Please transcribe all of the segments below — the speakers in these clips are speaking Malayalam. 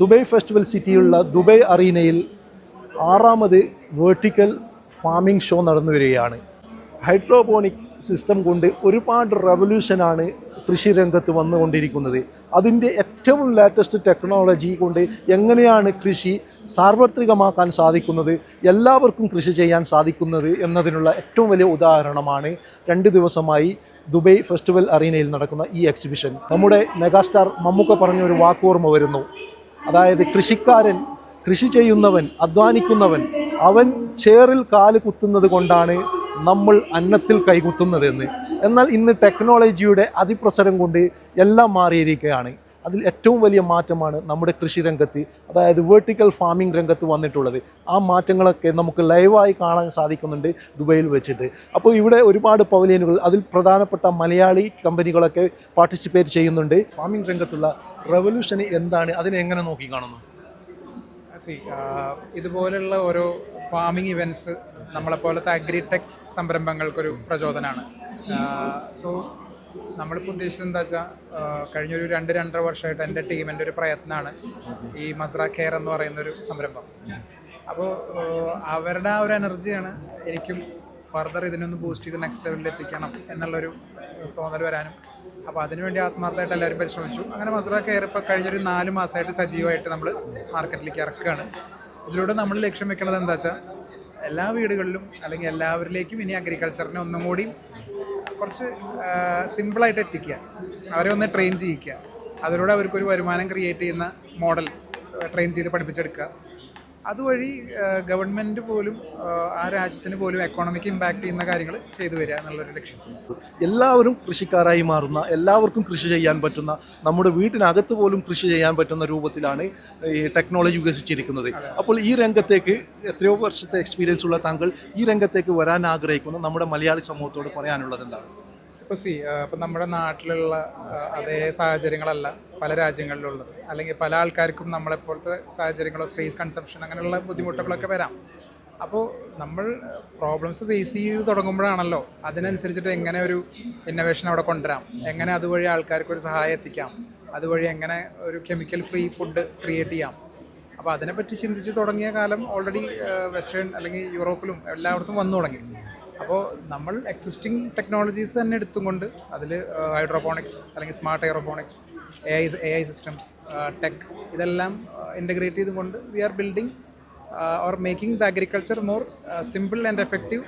ദുബൈ ഫെസ്റ്റിവൽ സിറ്റിയിലുള്ള ദുബൈ അറീനയിൽ ആറാമത് വേർട്ടിക്കൽ ഫാമിംഗ് ഷോ നടന്നു വരികയാണ്. ഹൈഡ്രോപോണിക് സിസ്റ്റം കൊണ്ട് ഒരുപാട് റവല്യൂഷനാണ് കൃഷി രംഗത്ത് വന്നുകൊണ്ടിരിക്കുന്നത്. അതിന്റെ ഏറ്റവും ലേറ്റസ്റ്റ് ടെക്നോളജി കൊണ്ട് എങ്ങനെയാണ് കൃഷി സാർവത്രികമാക്കാൻ സാധിക്കുന്നത് എല്ലാവർക്കും കൃഷി ചെയ്യാൻ സാധിക്കുന്നത് എന്നതിനുള്ള ഏറ്റവും വലിയ ഉദാഹരണമാണ് രണ്ട് ദിവസമായി ദുബൈ ഫെസ്റ്റിവൽ അറീനയിൽ നടക്കുന്ന ഈ എക്സിബിഷൻ നമ്മുടെ മെഗാസ്റ്റാർ മമ്മൂക്ക പറഞ്ഞൊരു വാക്കോർമ്മ വരുന്നു. അതായത് കൃഷിക്കാരൻ കൃഷി ചെയ്യുന്നവൻ അധ്വാനിക്കുന്നവൻ അവൻ ചേറിൽ കാൽ കുത്തുന്നത് കൊണ്ടാണ് നമ്മൾ അന്നത്തിൽ കൈകുത്തുന്നതെന്ന് എന്നാൽ ഇന്ന് ടെക്നോളജിയുടെ അതിപ്രസരം കൊണ്ട് എല്ലാം മാറിയിരിക്കുകയാണ്. അതിൽ ഏറ്റവും വലിയ മാറ്റമാണ് നമ്മുടെ കൃഷി രംഗത്ത് അതായത് വേർട്ടിക്കൽ ഫാമിംഗ് രംഗത്ത് വന്നിട്ടുള്ളത്. ആ മാറ്റങ്ങളൊക്കെ നമുക്ക് ലൈവായി കാണാൻ സാധിക്കുന്നുണ്ട് ദുബൈയിൽ വെച്ചിട്ട്. അപ്പോൾ ഇവിടെ ഒരുപാട് പവലിയനുകൾ അതിൽ പ്രധാനപ്പെട്ട മലയാളി കമ്പനികളൊക്കെ പാർട്ടിസിപ്പേറ്റ് ചെയ്യുന്നുണ്ട്. ഫാമിംഗ് രംഗത്തുള്ള റെവല്യൂഷന് എന്താണ്? അതിനെ എങ്ങനെ നോക്കി കാണുന്നു? സി ഇതുപോലുള്ള ഓരോ ഫാമിംഗ് ഇവന്റ്സ് നമ്മളെപ്പോലത്തെ അഗ്രിടെക് സംരംഭങ്ങൾക്കൊരു പ്രചോദനമാണ്. സോ നമ്മളിപ്പോൾ ഉദ്ദേശിച്ചത് എന്താ വെച്ചാൽ കഴിഞ്ഞൊരു രണ്ട് രണ്ടര വർഷമായിട്ട് എന്റെ ടീമിന്റെ ഒരു പ്രയത്നമാണ് ഈ മസ്ര കെയർ എന്ന് പറയുന്ന ഒരു സംരംഭം അപ്പോൾ അവരുടെ ആ ഒരു എനർജിയാണ് എനിക്കും ഫർദർ ഇതിനൊന്ന് ബൂസ്റ്റ് ചെയ്ത് നെക്സ്റ്റ് ലെവലിൽ എത്തിക്കണം എന്നുള്ളൊരു തോന്നൽ വരാനും. അപ്പോൾ അതിനുവേണ്ടി ആത്മാർത്ഥമായിട്ട് എല്ലാവരും പരിശ്രമിച്ചു. അങ്ങനെ മസ്ര കെയർ ഇപ്പോൾ കഴിഞ്ഞൊരു നാല് മാസമായിട്ട് സജീവമായിട്ട് നമ്മൾ മാർക്കറ്റിലേക്ക് ഇറക്കുകയാണ്. ഇതിലൂടെ നമ്മൾ ലക്ഷ്യം വെക്കുന്നത് എന്താ വെച്ചാൽ എല്ലാ വീടുകളിലും അല്ലെങ്കിൽ എല്ലാവരിലേക്കും ഇനി അഗ്രികൾച്ചറിനെ ഒന്നും കൂടി കുറച്ച് സിമ്പിളായിട്ട് എത്തിക്കുക. അവരെ ഒന്ന് ട്രെയിൻ ചെയ്യിക്കുക. അതിലൂടെ അവർക്കൊരു വരുമാനം ക്രിയേറ്റ് ചെയ്യുന്ന മോഡൽ ട്രെയിൻ ചെയ്ത് പഠിപ്പിച്ചെടുക്കുക. അതുവഴി ഗവൺമെന്റ് പോലും ആ, രാജ്യത്തിന് പോലും എക്കോണമിക്ക് ഇമ്പാക്റ്റ് ചെയ്യുന്ന കാര്യങ്ങൾ ചെയ്തു വരിക എന്നുള്ളൊരു ലക്ഷ്യം. എല്ലാവരും കൃഷിക്കാരായി മാറുന്ന എല്ലാവർക്കും കൃഷി ചെയ്യാൻ പറ്റുന്ന നമ്മുടെ വീട്ടിനകത്ത് പോലും കൃഷി ചെയ്യാൻ പറ്റുന്ന രൂപത്തിലാണ് ഈ ടെക്നോളജി വികസിച്ചിരിക്കുന്നത്. അപ്പോൾ ഈ രംഗത്തേക്ക് എത്രയോ വർഷത്തെ എക്സ്പീരിയൻസ് ഉള്ള താങ്കൾ ഈ രംഗത്തേക്ക് വരാൻ ആഗ്രഹിക്കുന്ന. നമ്മുടെ മലയാളി സമൂഹത്തോട് പറയാനുള്ളത് എന്താണ്? ഇപ്പോൾ സി ഇപ്പം നമ്മുടെ നാട്ടിലുള്ള അതേ സാഹചര്യങ്ങളല്ല പല രാജ്യങ്ങളിലുള്ളത്. അല്ലെങ്കിൽ പല ആൾക്കാർക്കും നമ്മളെപ്പോലത്തെ സാഹചര്യങ്ങളോ സ്പേസ് കൺസംഷൻ അങ്ങനെയുള്ള ബുദ്ധിമുട്ടുകളൊക്കെ വരാം. അപ്പോൾ നമ്മൾ പ്രോബ്ലംസ് ഫേസ് ചെയ്ത് തുടങ്ങുമ്പോഴാണല്ലോ അതിനനുസരിച്ചിട്ട് എങ്ങനെ ഒരു ഇന്നോവേഷൻ അവിടെ കൊണ്ടുവരാം. എങ്ങനെ അതുവഴി ആൾക്കാർക്ക് ഒരു സഹായം എത്തിക്കാം. അതുവഴി എങ്ങനെ ഒരു കെമിക്കൽ ഫ്രീ ഫുഡ് ക്രിയേറ്റ് ചെയ്യാം. അപ്പോൾ അതിനെപ്പറ്റി ചിന്തിച്ച് തുടങ്ങിയ കാലം ഓൾറെഡി വെസ്റ്റേൺ അല്ലെങ്കിൽ യൂറോപ്പിലും എല്ലായിടത്തും വന്നു തുടങ്ങി. അപ്പോൾ നമ്മൾ എക്സിസ്റ്റിംഗ് ടെക്നോളജീസ് തന്നെ എടുത്തുകൊണ്ട് അതിൽ ഹൈഡ്രോപോണിക്സ് അല്ലെങ്കിൽ smart aeroponics A I A I systems tech ഇതെല്ലാം ഇന്റഗ്രേറ്റ് ചെയ്തുകൊണ്ട് we are building or making the agriculture more simple and effective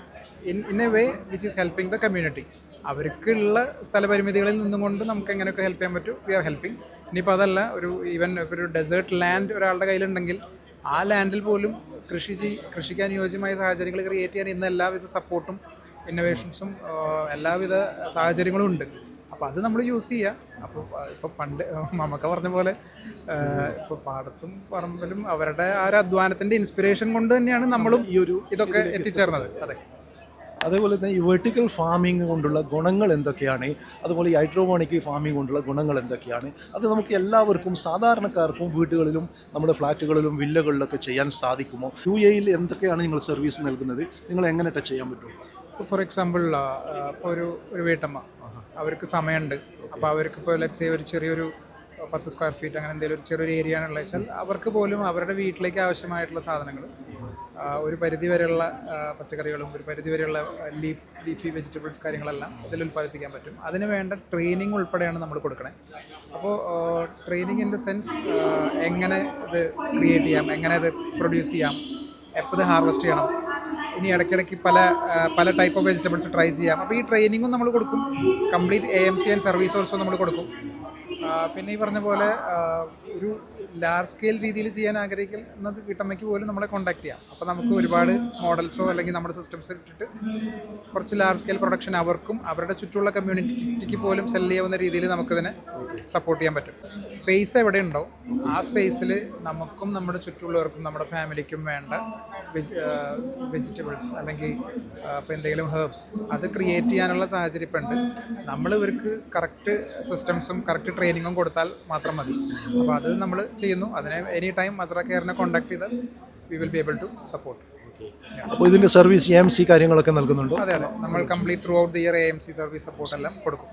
in in a way which is helping the community അവർക്കുള്ള സ്ഥലപരിമിതികളിൽ നിന്നും കൊണ്ട് നമുക്ക് എങ്ങനെയൊക്കെ ഹെൽപ്പ് ചെയ്യാൻ പറ്റും? വി ആർ ഹെൽപ്പിംഗ് ഇനിയിപ്പോൾ അതല്ല ഒരു ഈവൻ ഒരു ഡെസേർട്ട് ലാൻഡ് ഒരാളുടെ കയ്യിലുണ്ടെങ്കിൽ ആ ലാൻഡിൽ പോലും കൃഷി ചെയ് കൃഷിക്ക് അനുയോജ്യമായ സാഹചര്യങ്ങൾ ക്രിയേറ്റ് ചെയ്യാൻ ഇന്ന് എല്ലാവിധ സപ്പോർട്ടും ഇന്നോവേഷൻസും എല്ലാവിധ സാഹചര്യങ്ങളും ഉണ്ട്. അപ്പോൾ അത് നമ്മൾ യൂസ് ചെയ്യുക അപ്പോൾ ഇപ്പോൾ പണ്ട് മമ്മക്ക പറഞ്ഞ പോലെ ഇപ്പോൾ പാടത്തും പറമ്പിലും അവരുടെ ആ ഒരു അധ്വാനത്തിന്റെ ഇൻസ്പിറേഷൻ കൊണ്ട് തന്നെയാണ് നമ്മളും ഈ ഒരു ഇതൊക്കെ എത്തിച്ചേർന്നത്. അതെ. അതേപോലെ തന്നെ ഈ വെർട്ടിക്കൽ ഫാമിംഗ് കൊണ്ടുള്ള ഗുണങ്ങൾ എന്തൊക്കെയാണ്? അതുപോലെ ഈ ഹൈഡ്രോപോണിക് ഫാമിംഗ് കൊണ്ടുള്ള ഗുണങ്ങൾ എന്തൊക്കെയാണ്? അത് നമുക്ക് എല്ലാവർക്കും സാധാരണക്കാർക്കും വീടുകളിലും നമ്മുടെ ഫ്ലാറ്റുകളിലും വില്ലകളിലൊക്കെ ചെയ്യാൻ സാധിക്കുമോ? യു എയിൽ എന്തൊക്കെയാണ് നിങ്ങൾ സർവീസ് നൽകുന്നത്? നിങ്ങൾ എങ്ങനെ ടച്ച് ചെയ്യാൻ പറ്റും? ഇപ്പോൾ ഫോർ എക്സാമ്പിൾ ഇപ്പോൾ ഒരു ഒരു വീട്ടമ്മ. അവർക്ക് സമയമുണ്ട്. അപ്പോൾ അവർക്ക് ഇപ്പോൾ ലെക്സ് ഒരു ചെറിയൊരു പത്ത് സ്ക്വയർ ഫീറ്റ് അങ്ങനെ എന്തെങ്കിലും ഒരു ചെറിയൊരു ഏരിയ ആണുള്ളത് വെച്ചാൽ അവർക്ക് പോലും അവരുടെ വീട്ടിലേക്ക് ആവശ്യമായിട്ടുള്ള സാധനങ്ങൾ ഒരു പരിധി വരെയുള്ള പച്ചക്കറികളും ഒരു പരിധി വരെയുള്ള ലീഫ് ലീഫി വെജിറ്റബിൾസ് കാര്യങ്ങളെല്ലാം ഇതിൽ ഉൽപ്പാദിപ്പിക്കാൻ പറ്റും. അതിന് വേണ്ട ട്രെയിനിങ് ഉൾപ്പെടെയാണ് നമ്മൾ കൊടുക്കണേ. അപ്പോൾ ട്രെയിനിങ് ഇൻ ദ സെൻസ് എങ്ങനെ ഇത് ക്രിയേറ്റ് ചെയ്യാം എങ്ങനെ ഇത് പ്രൊഡ്യൂസ് ചെയ്യാം എപ്പോൾ ഇത് ഹാർവെസ്റ്റ് ചെയ്യണം ഇനി ഇടയ്ക്കിടയ്ക്ക് പല പല ടൈപ്പ് ഓഫ് വെജിറ്റബിൾസ് ട്രൈ ചെയ്യാം. അപ്പോൾ ഈ ട്രെയിനിങ്ങും നമ്മൾ കൊടുക്കും. Complete A M C and service also നമ്മൾ കൊടുക്കും. പിന്നെ ഈ പറഞ്ഞ പോലെ ഒരു ലാർജ് സ്കെയിൽ രീതിയിൽ ചെയ്യാൻ ആഗ്രഹിക്കുന്നത് വീട്ടമ്മയ്ക്ക് പോലും നമ്മളെ കോൺടാക്ട് ചെയ്യാം. അപ്പോൾ നമുക്ക് ഒരുപാട് മോഡൽസോ അല്ലെങ്കിൽ നമ്മുടെ സിസ്റ്റംസ് ഇട്ടിട്ട് കുറച്ച് ലാർജ് സ്കെയിൽ പ്രൊഡക്ഷൻ അവർക്കും അവരുടെ ചുറ്റുമുള്ള കമ്മ്യൂണിറ്റിക്ക് പോലും സെൽ ചെയ്യാവുന്ന രീതിയിൽ നമുക്കിതിനെ സപ്പോർട്ട് ചെയ്യാൻ പറ്റും. സ്പേസ് എവിടെ ഉണ്ടോ ആ സ്പേസിൽ നമുക്കും നമ്മുടെ ചുറ്റുമുള്ളവർക്കും നമ്മുടെ ഫാമിലിക്കും വേണ്ട വെജിറ്റബിൾസ് അല്ലെങ്കിൽ ഇപ്പോൾ എന്തെങ്കിലും ഹേർബ്സ് അത് ക്രിയേറ്റ് ചെയ്യാനുള്ള സാഹചര്യം ഇപ്പം ഉണ്ട് നമ്മൾ ഇവർക്ക് കറക്റ്റ് സിസ്റ്റംസും കറക്റ്റ് ട്രെയിനിങ്ങും കൊടുത്താൽ മാത്രം മതി. അപ്പോൾ അത് നമ്മൾ ചെയ്യുന്നു. അതിനെ എനി ടൈം മസറ കെയറിനെ കോൺടാക്ട് ചെയ്താൽ we will be able to support അപ്പോൾ ഇതിന്റെ സർവീസ് എം സി കാര്യങ്ങളൊക്കെ നൽകുന്നുണ്ടോ? അതെ അതെ. നമ്മൾ complete throughout the year A M C service support എല്ലാം കൊടുക്കും.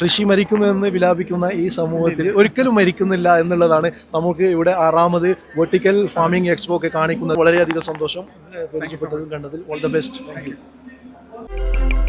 കൃഷി മരിക്കുന്നതെന്ന് വിലാപിക്കുന്ന ഈ സമൂഹത്തിൽ ഒരിക്കലും മരിക്കുന്നില്ല എന്നുള്ളതാണ് നമുക്ക് ഇവിടെ ആറാമത് വെർട്ടിക്കൽ ഫാമിംഗ് എക്സ്പോ ഒക്കെ കാണിക്കുന്നത്. വളരെയധികം സന്തോഷം. കണ്ടതിൽ. All the best thank you